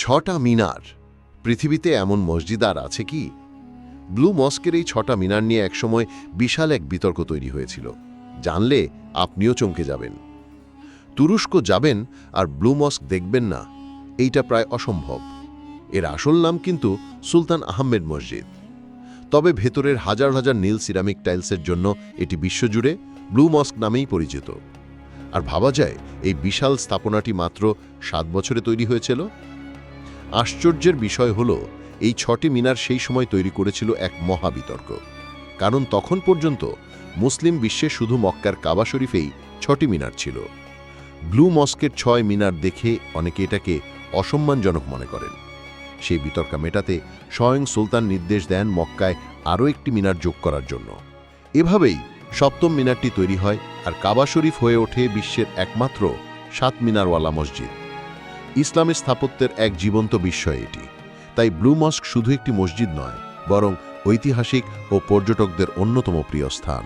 ছটা মিনার। পৃথিবীতে এমন মসজিদ আর আছে কি? ব্লু মস্কের এই ছটা মিনার নিয়ে একসময় বিশাল এক বিতর্ক তৈরি হয়েছিল। জানলে আপনিও চমকে যাবেন। তুরস্ক যাবেন আর ব্লু মস্ক দেখবেন না। এইটা প্রায় অসম্ভব। এর আসল নাম কিন্তু সুলতান আহমেদ মসজিদ। তবে ভেতরের হাজার হাজার নীল সিরামিক টাইলসের জন্য এটি বিশ্বজুড়ে ব্লু মস্ক নামেই পরিচিত। আর ভাবা যায়, এই বিশাল স্থাপনাটি মাত্র সাত বছরে তৈরি হয়েছিল? আশ্চর্যের বিষয় হল, এই ছটি মিনার সেই সময় তৈরি করেছিল এক মহাবিতর্ক। কারণ তখন পর্যন্ত মুসলিম বিশ্বে শুধু মক্কার কাবা শরীফেই ছটি মিনার ছিল। ব্লু মস্কের ছয় মিনার দেখে অনেকে এটাকে অসম্মানজনক মনে করেন। সেই বিতর্কা মেটাতে স্বয়ং সুলতান নির্দেশ দেন মক্কায় আরও একটি মিনার যোগ করার জন্য। এভাবেই সপ্তম মিনারটি তৈরি হয় আর কাবা শরীফ হয়ে ওঠে বিশ্বের একমাত্র সাত মিনারওয়ালা মসজিদ। ইসলামের স্থাপত্যের এক জীবন্ত বিস্ময় এটি। তাই ব্লু মস্ক শুধু একটি মসজিদ নয়, বরং ঐতিহাসিক ও পর্যটকদের অন্যতম প্রিয় স্থান।